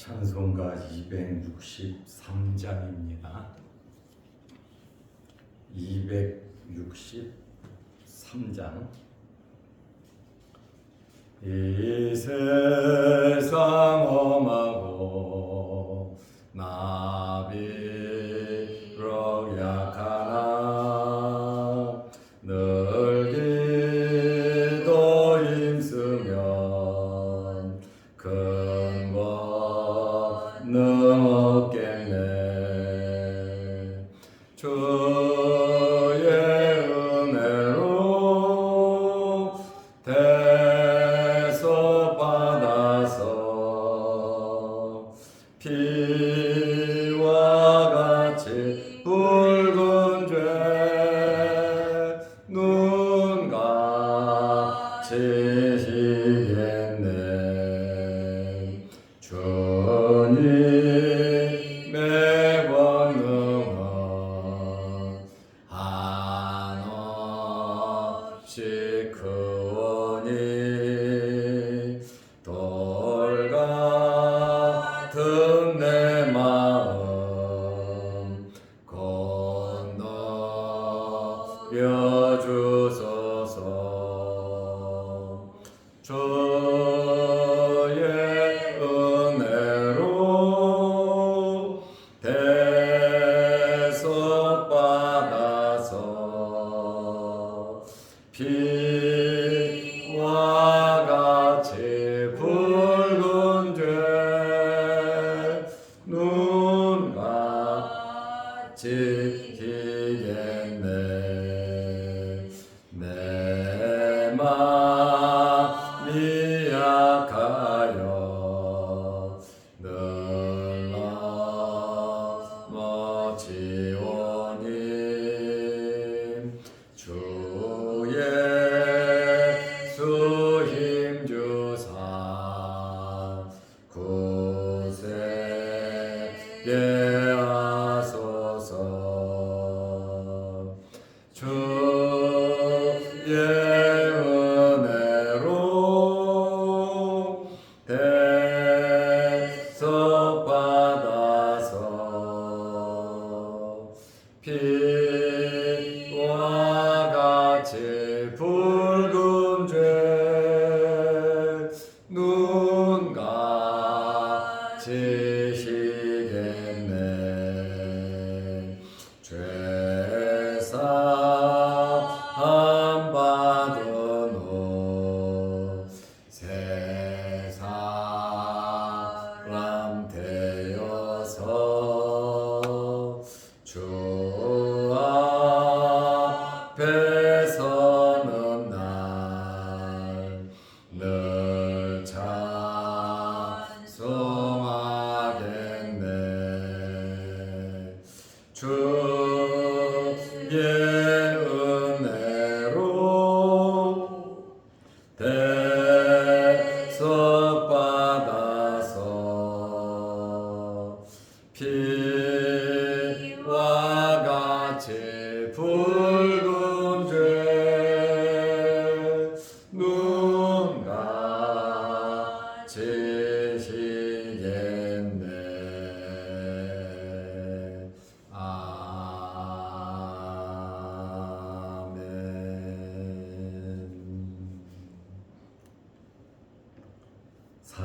찬송가 263장입니다. 263장 이 세상 험하고 나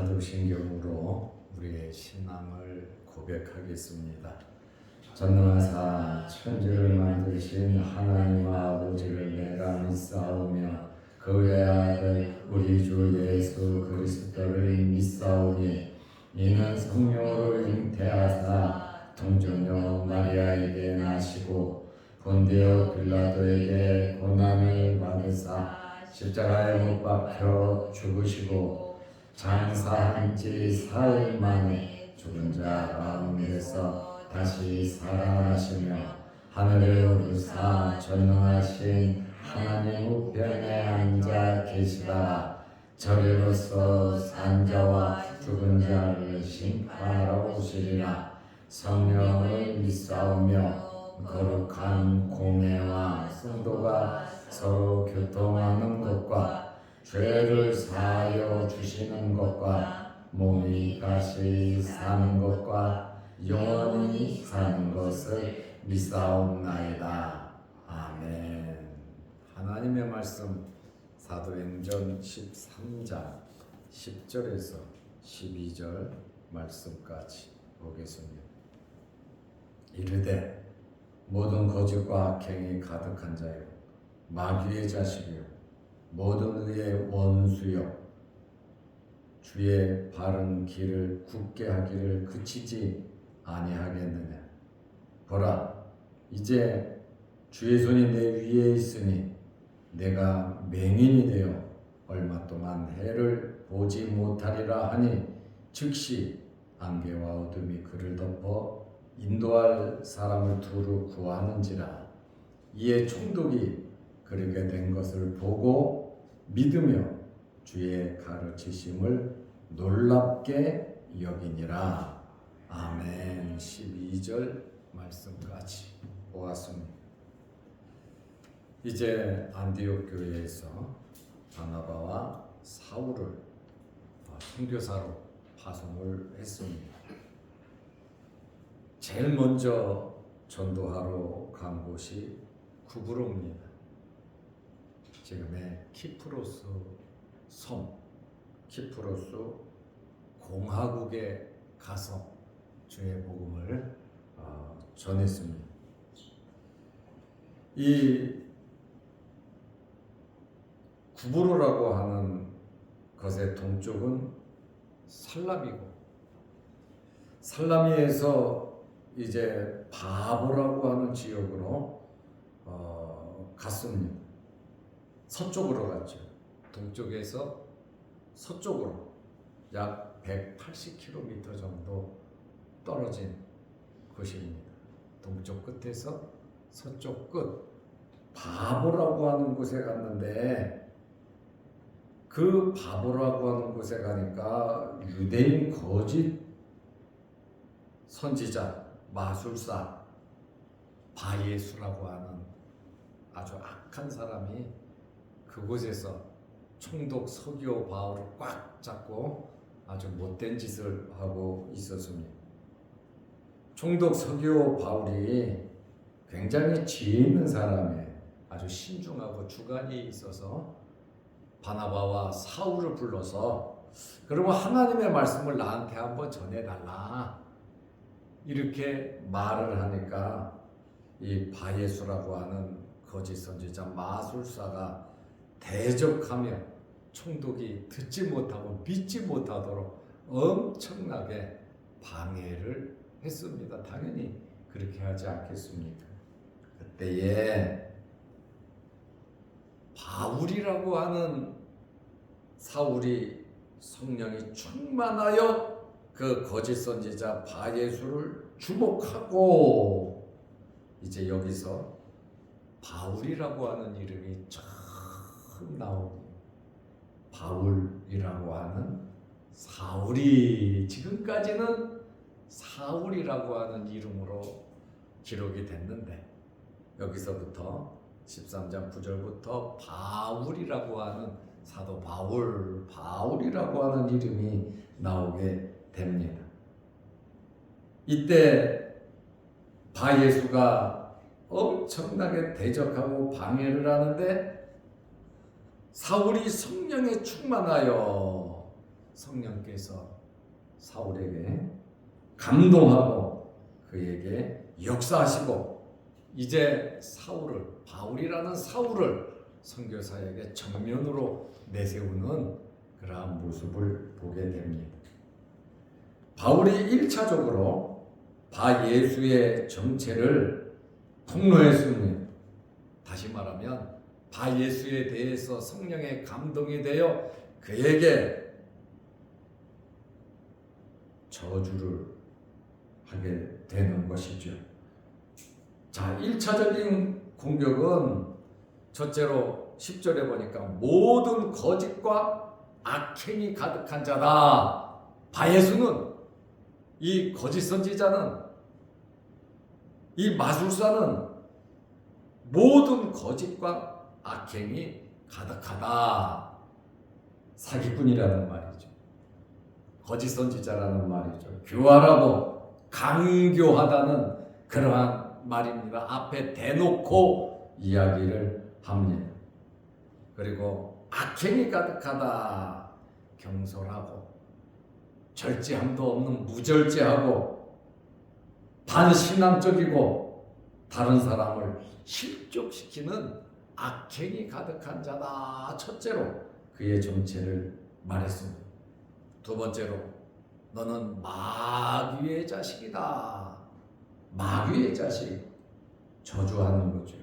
사도신경으로 우리의 신앙을 고백하겠습니다. 전능하사 천지를 만드신 하나님 아버지를 내가 믿사오며 그 외아들 우리 주 예수 그리스도를 믿사오니 이는 성령으로 잉태하사 동정녀 마리아에게 나시고 본디오 빌라도에게 고난을 받으사 십자가에 못 박혀 죽으시고 장사한 지 사흘 만에 죽은 자 가운데서 다시 살아나시며 하늘에 오르사 전능하신 하나님 우편에 앉아 계시다가 저리로서 산자와 죽은 자를 심판하러 오시리라. 성령을 믿사오며 거룩한 공회와 성도가 서로 교통하는 것과 죄를 사하여 주시는 것과 몸이 다시 사는 것과 영원히 사는 것을 믿사옵나이다. 아멘. 하나님의 말씀 사도행전 13장 10절에서 12절 말씀까지 보겠습니다. 이르되 모든 거짓과 악행이 가득한 자요 마귀의 자식이요 모든 의의 원수요 주의 바른 길을 굳게 하기를 그치지 아니하겠느냐. 보라 이제 주의 손이 내 위에 있으니 내가 맹인이 되어 얼마 동안 해를 보지 못하리라 하니 즉시 안개와 어둠이 그를 덮어 인도할 사람을 두루 구하는지라. 이에 총독이 그르게 된 것을 보고 믿으며 주의 가르치심을 놀랍게 여기니라 아멘 12절 말씀까지 보았습니다 이제 안디옥 교회에서 바나바와 사울을 선교사로 파송을 했습니다. 제일 먼저 전도하러 간 곳이 구브로입니다. 지금의 키프로스 섬, 키프로스 공화국에 가서 주의 복음을 어, 전했습니다. 이 구브로라고 하는 것의 동쪽은 살라미고 살라미에서 이제 바보라고 하는 지역으로 어, 갔습니다. 서쪽으로 갔죠. 동쪽에서 서쪽으로 약 180km 정도 떨어진 곳입니다. 동쪽 끝에서 서쪽 끝 바보라고 하는 곳에 갔는데 그 바보라고 하는 곳에 가니까 유대인 거짓 선지자, 마술사, 바예수라고 하는 아주 악한 사람이 그곳에서 총독 서기오 바울을 꽉 잡고 아주 못된 짓을 하고 있었습니다. 총독 서기오 바울이 굉장히 지혜 있는 사람에 아주 신중하고 주관이 있어서 바나바와 사울을 불러서 그러면 하나님의 말씀을 나한테 한번 전해달라 이렇게 말을 하니까 이 바예수라고 하는 거짓 선지자 마술사가 대적하며 총독이 듣지 못하고 믿지 못하도록 엄청나게 방해를 했습니다. 당연히 그렇게 하지 않겠습니까? 그때에 바울이라고 하는 사울이 성령이 충만하여 그 거짓 선지자 바예수를 주목하고 이제 여기서 바울이라고 하는 이름이 처 음 나옵니다. 바울이라고 하는 사울이 지금까지는 사울이라고 하는 이름으로 기록이 됐는데 여기서부터 13장 9절부터 바울이라고 하는 사도 바울, 바울이라고 하는 이름이 나오게 됩니다. 이때 바 예수가 엄청나게 대적하고 방해를 하는데 사울이 성령에 충만하여 성령께서 사울에게 감동하고 그에게 역사하시고 이제 사울을 바울이라는 사울을 선교사에게 정면으로 내세우는 그러한 모습을 보게 됩니다. 바울이 1차적으로 바 예수의 정체를 폭로했습니다. 다시 말하면 바 예수에 대해서 성령의 감동이 되어 그에게 저주를 하게 되는 것이죠. 자, 1차적인 공격은 첫째로 10절에 보니까 모든 거짓과 악행이 가득한 자다. 바예수는 이 거짓 선지자는 이 마술사는 모든 거짓과 악행이 가득하다. 사기꾼이라는 말이죠. 거짓 선지자라는 말이죠. 교활하고 강교하다는 그러한 말입니다. 앞에 대놓고 이야기를 합니다. 그리고 악행이 가득하다. 경솔하고 절제함도 없는 무절제하고 반신앙적이고 다른 사람을 실족시키는 악행이 가득한 자다. 첫째로 그의 정체를 말했습니다. 두 번째로 너는 마귀의 자식이다. 마귀의 자식 저주하는 거죠.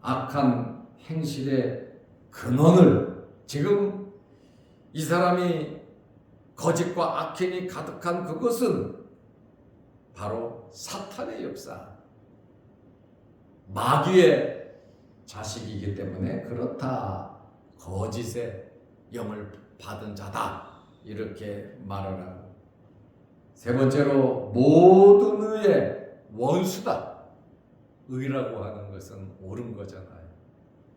악한 행실의 근원을 지금 이 사람이 거짓과 악행이 가득한 그것은 바로 사탄의 역사, 마귀의 자식이기 때문에 그렇다. 거짓의 영을 받은 자다. 이렇게 말을 하고. 세 번째로 모든 의의 원수다. 의라고 하는 것은 옳은 거잖아요.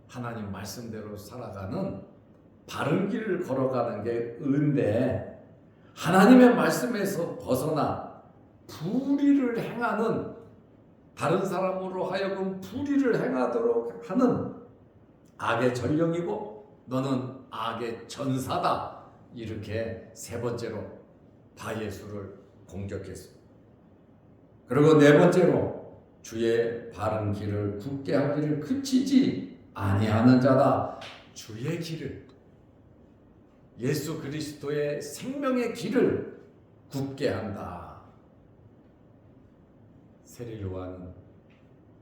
하나님 말씀대로 살아가는 바른 길을 걸어가는 게 의인데 하나님의 말씀에서 벗어나 불의를 행하는 다른 사람으로 하여금 불의를 행하도록 하는 악의 전령이고 너는 악의 전사다 이렇게 세 번째로 바예수를 공격했습니다. 그리고 네 번째로 주의 바른 길을 굳게 하기를 그치지 아니하는 자다. 주의 길을 예수 그리스도의 생명의 길을 굳게 한다. 세례 요한은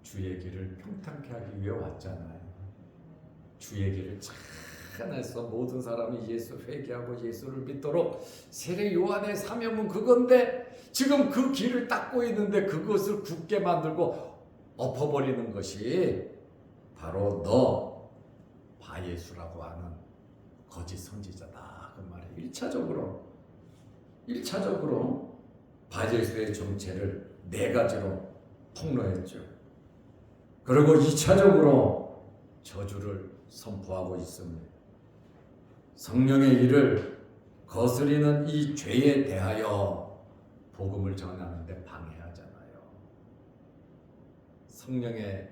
주의 길을 평탄케 하기 위해 왔잖아요. 주의 길을 착안해서 모든 사람이 예수 회개하고 예수를 믿도록 세례 요한의 사명은 그건데 지금 그 길을 닦고 있는데 그것을 굳게 만들고 엎어버리는 것이 바로 너 바예수라고 하는 거짓 선지자다 그 말이에요. 1차적으로 1차적으로 바예수의 정체를 네 가지로 폭로했죠. 그리고 2차적으로 저주를 선포하고 있습니다. 성령의 일을 거스리는 이 죄에 대하여 복음을 전하는데 방해하잖아요. 성령의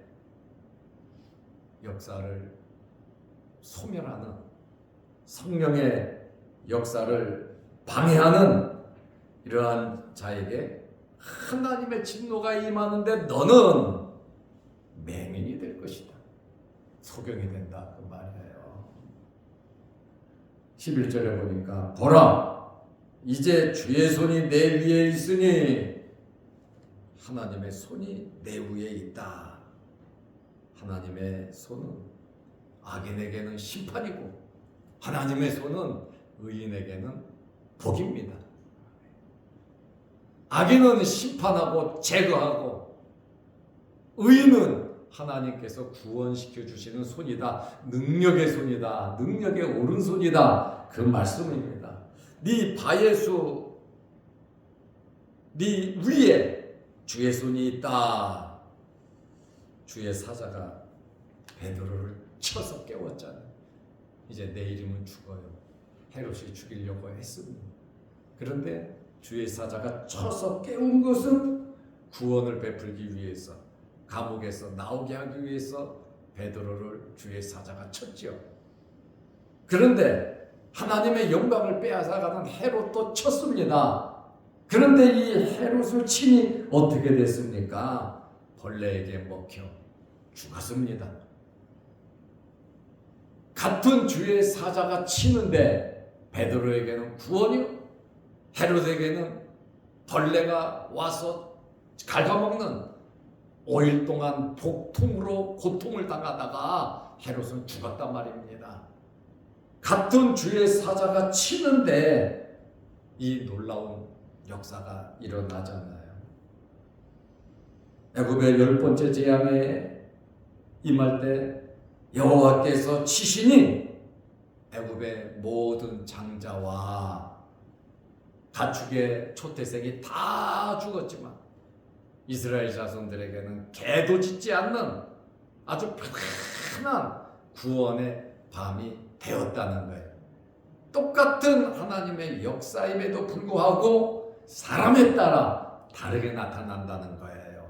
역사를 소멸하는 성령의 역사를 방해하는 이러한 자에게 하나님의 진노가 임하는데 너는 맹인이 될 것이다. 소경이 된다 그 말이에요. 11절에 보니까 보라 이제 주의 손이 내 위에 있으니 하나님의 손이 내 위에 있다. 하나님의 손은 악인에게는 심판이고 하나님의 손은 의인에게는 복입니다. 악인은 심판하고 제거하고 의인은 하나님께서 구원시켜 주시는 손이다. 능력의 손이다. 능력의 오른손이다. 그 말씀입니다. 네 바예수 네 위에 주의 손이 있다. 주의 사자가 베드로를 쳐서 깨웠잖아요. 이제 내일이면 죽어요. 헤롯이 죽이려고 했습니다. 그런데 주의 사자가 쳐서 깨운 것은 구원을 베풀기 위해서 감옥에서 나오게 하기 위해서 베드로를 주의 사자가 쳤지요. 그런데 하나님의 영광을 빼앗아가는 헤롯도 쳤습니다. 그런데 이 헤롯을 치니 어떻게 됐습니까? 벌레에게 먹혀 죽었습니다. 같은 주의 사자가 치는데 베드로에게는 구원이요. 헤롯에게는 벌레가 와서 갉아먹는 5일 동안 복통으로 고통을 당하다가 헤롯은 죽었단 말입니다. 같은 주의 사자가 치는데 이 놀라운 역사가 일어나잖아요. 애굽의 열 번째 재앙에 임할 때 여호와께서 치시니 애굽의 모든 장자와 가축의 초태생이 다 죽었지만 이스라엘 자손들에게는 개도 짖지 않는 아주 편안한 구원의 밤이 되었다는 거예요. 똑같은 하나님의 역사임에도 불구하고 사람에 따라 다르게 나타난다는 거예요.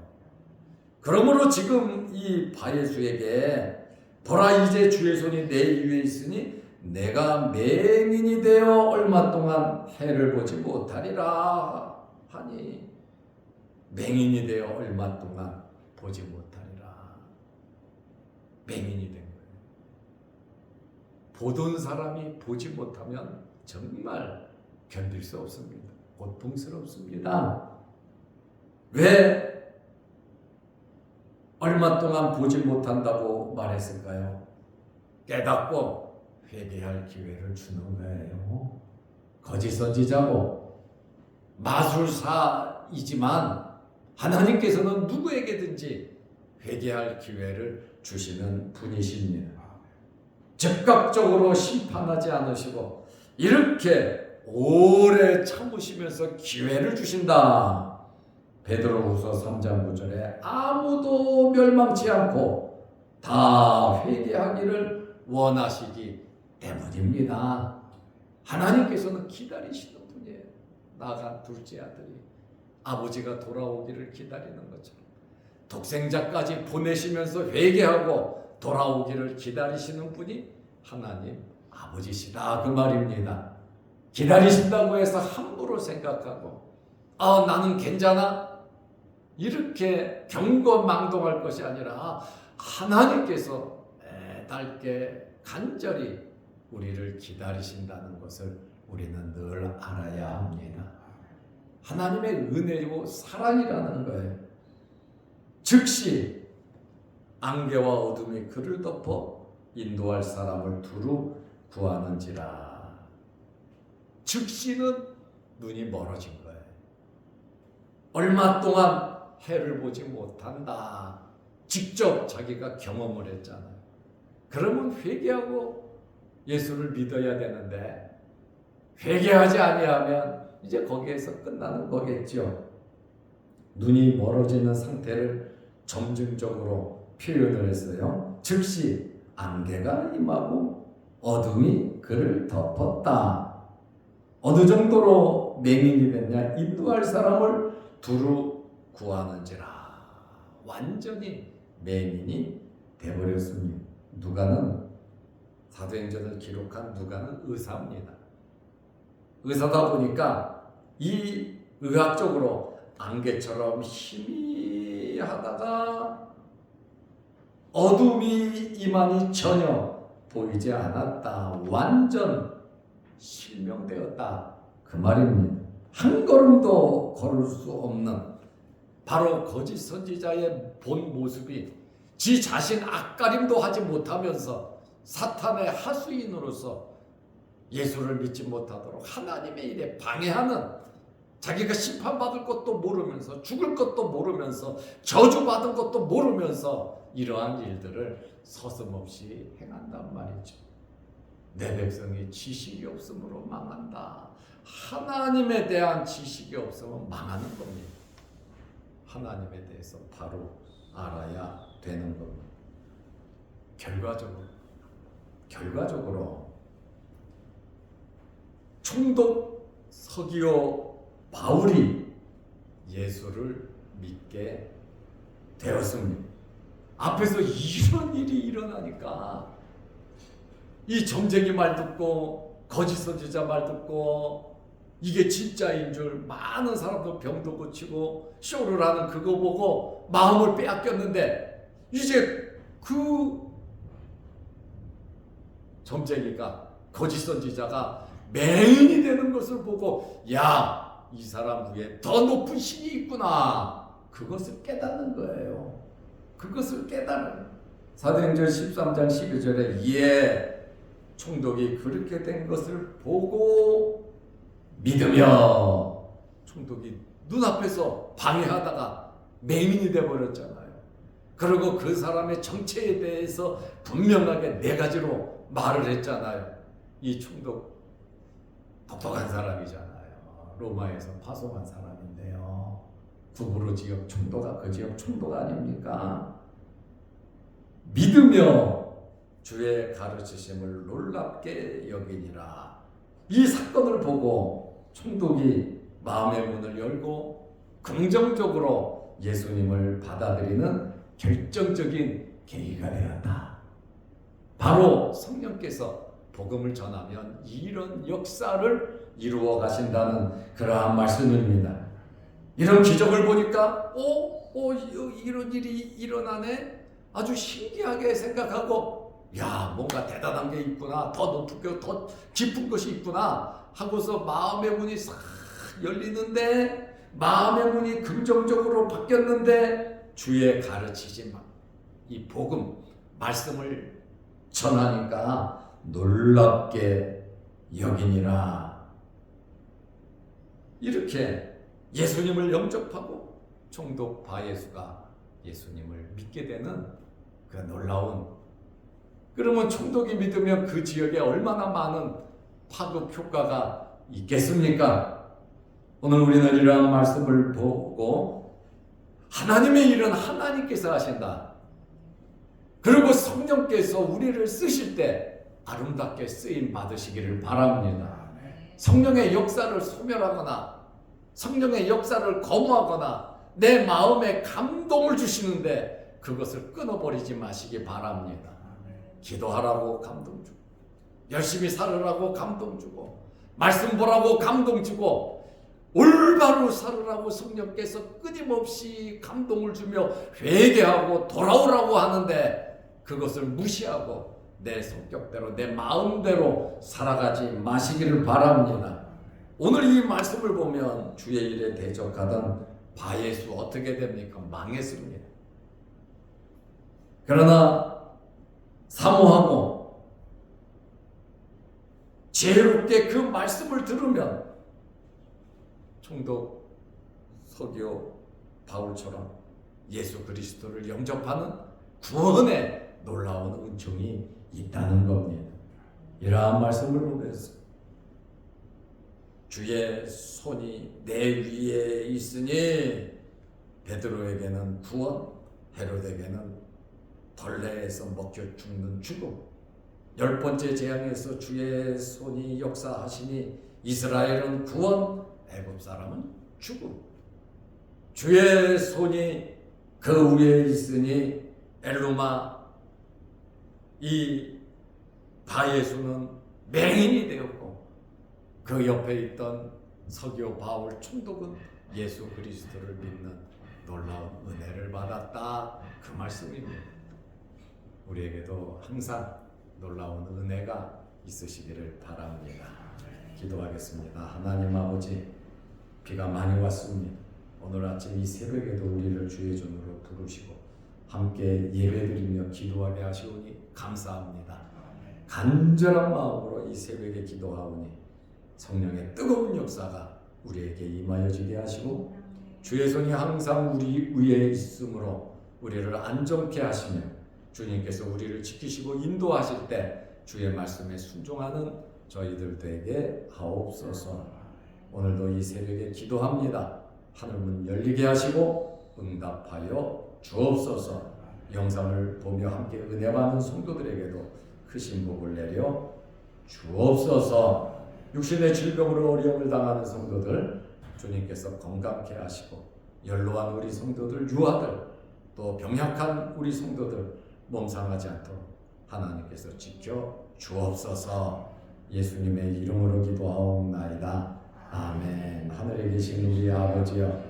그러므로 지금 이 바예수에게 보라 이제 주의 손이 내 위에 있으니 내가 맹인이 되어 얼마 동안 해를 보지 못하리라 하니 맹인이 되어 얼마 동안 보지 못하리라 맹인이 된 거예요. 보던 사람이 보지 못하면 정말 견딜 수 없습니다. 고통스럽습니다. 왜 얼마 동안 보지 못한다고 말했을까요? 깨닫고 회개할 기회를 주는 거예요. 거짓 선지자고 마술사이지만 하나님께서는 누구에게든지 회개할 기회를 주시는 분이십니다. 즉각적으로 심판하지 않으시고 이렇게 오래 참으시면서 기회를 주신다. 베드로후서 3장 9절에 아무도 멸망치 않고 다 회개하기를 원하시기 때문입니다. 하나님께서는 기다리시는 분이에요. 나간 둘째 아들이 아버지가 돌아오기를 기다리는 것처럼 독생자까지 보내시면서 회개하고 돌아오기를 기다리시는 분이 하나님 아버지시다 그 말입니다. 기다리신다고 해서 함부로 생각하고 아 나는 괜찮아 이렇게 경거망동할 것이 아니라 하나님께서 애달게 간절히 우리를 기다리신다는 것을 우리는 늘 알아야 합니다. 하나님의 은혜요 사랑이라는 거예요. 즉시 안개와 어둠이 그를 덮어 인도할 사람을 두루 구하는지라. 즉시는 눈이 멀어진 거예요. 얼마 동안 해를 보지 못한다. 직접 자기가 경험을 했잖아요. 그러면 회개하고 예수를 믿어야 되는데 회개하지 아니하면 이제 거기에서 끝나는 거겠죠. 눈이 멀어지는 상태를 점증적으로 표현을 했어요. 즉시 안개가 임하고 어둠이 그를 덮었다. 어느 정도로 맹인이 됐냐? 인도할 사람을 두루 구하는지라. 완전히 맹인이 되버렸습니다. 누가는 사도행전을 기록한 누가는 의사입니다. 의사다 보니까 이 의학적으로 안개처럼 희미하다가 어둠이 임하니 전혀 보이지 않았다. 완전 실명되었다. 그 말입니다. 한 걸음도 걸을 수 없는 바로 거짓 선지자의 본 모습이 지 자신 앞가림도 하지 못하면서 사탄의 하수인으로서 예수를 믿지 못하도록 하나님의 일에 방해하는 자기가 심판받을 것도 모르면서 죽을 것도 모르면서 저주받은 것도 모르면서 이러한 일들을 서슴없이 행한단 말이죠. 내 백성이 지식이 없으므로 망한다. 하나님에 대한 지식이 없으면 망하는 겁니다. 하나님에 대해서 바로 알아야 되는 겁니다. 결과적으로 결과적으로 총독 서기오 바울이 예수를 믿게 되었습니다. 앞에서 이런 일이 일어나니까 이 점쟁이 말 듣고 거짓 선지자 말 듣고 이게 진짜인 줄 많은 사람도 병도 고치고 쇼를 하는 그거 보고 마음을 빼앗겼는데 이제 그 점쟁이가 거짓 선지자가 맹인이 되는 것을 보고 야 이 사람 위에 더 높은 신이 있구나 그것을 깨닫는 거예요. 그것을 깨달은 사도행전 13장 12절에 예 총독이 그렇게 된 것을 보고 믿으며 총독이 눈앞에서 방해하다가 맹인이 돼 버렸잖아요. 그리고 그 사람의 정체에 대해서 분명하게 네 가지로 말을 했잖아요. 이 총독 똑똑한 사람이잖아요. 로마에서 파송한 사람인데요. 구부로 지역 총독가 그 지역 총독 아닙니까? 믿으며 주의 가르치심을 놀랍게 여기니라 이 사건을 보고 총독이 마음의 문을 열고 긍정적으로 예수님을 받아들이는 결정적인 계기가 되었다. 바로 성령께서 복음을 전하면 이런 역사를 이루어 가신다는 그러한 말씀입니다. 이런 기적을 보니까 오, 오 이런 일이 일어나네 아주 신기하게 생각하고 야 뭔가 대단한 게 있구나 더 높은 게더 깊은 것이 있구나 하고서 마음의 문이 싹 열리는데 마음의 문이 긍정적으로 바뀌었는데 주의 가르치지 마. 이 복음 말씀을 전하니까 놀랍게 여기니라 이렇게 예수님을 영접하고 총독 바예수가 예수님을 믿게 되는 그 놀라운 그러면 총독이 믿으면 그 지역에 얼마나 많은 파급 효과가 있겠습니까? 오늘 우리는 이러한 말씀을 보고 하나님의 일은 하나님께서 하신다. 그리고 성령께서 우리를 쓰실 때 아름답게 쓰임 받으시기를 바랍니다. 성령의 역사를 소멸하거나 성령의 역사를 거부하거나 내 마음에 감동을 주시는데 그것을 끊어버리지 마시기 바랍니다. 기도하라고 감동 주고 열심히 살으라고 감동 주고 말씀 보라고 감동 주고 올바로 살으라고 성령께서 끊임없이 감동을 주며 회개하고 돌아오라고 하는데 그것을 무시하고 내 성격대로 내 마음대로 살아가지 마시기를 바랍니다. 오늘 이 말씀을 보면 주의 일에 대적하던 바예수 어떻게 됩니까? 망했습니다. 그러나 사모하고 지혜롭게 그 말씀을 들으면 총독 서기오 바울처럼 예수 그리스도를 영접하는 구원의 놀라운 은총이 있다는 겁니다. 이러한 말씀을 보면서 주의 손이 내 위에 있으니 베드로에게는 구원, 헤롯에게는 벌레에서 먹혀 죽는 죽음. 열 번째 재앙에서 주의 손이 역사하시니 이스라엘은 구원, 애굽 사람은 죽음. 주의 손이 그 위에 있으니 엘루마 이 바예수는 맹인이 되었고 그 옆에 있던 서기오 바울 총독은 예수 그리스도를 믿는 놀라운 은혜를 받았다 그 말씀입니다. 우리에게도 항상 놀라운 은혜가 있으시기를 바랍니다. 기도하겠습니다. 하나님 아버지 비가 많이 왔습니다. 오늘 아침 이 새벽에도 우리를 주의 전으로 부르시고 함께 예배드리며 기도하게 하시오니 감사합니다. 간절한 마음으로 이 새벽에 기도하오니 성령의 뜨거운 역사가 우리에게 임하여지게 하시고 주의 손이 항상 우리 위에 있으므로 우리를 안정케 하시며 주님께서 우리를 지키시고 인도하실 때 주의 말씀에 순종하는 저희들 되게 하옵소서. 오늘도 이 새벽에 기도합니다. 하늘 문 열리게 하시고 응답하여 주옵소서. 영상을 보며 함께 은혜 받는 성도들에게도 크신 복을 내려 주옵소서. 육신의 질병으로 어려움을 당하는 성도들 주님께서 건강케 하시고 연로한 우리 성도들 유아들 또 병약한 우리 성도들 몸 상하지 않도록 하나님께서 지켜 주옵소서. 예수님의 이름으로 기도하옵나이다. 아멘. 하늘에 계신 우리 아버지여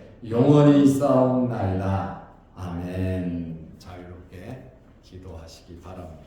영원히 싸움 날라. 아멘. 자유롭게 기도하시기 바랍니다.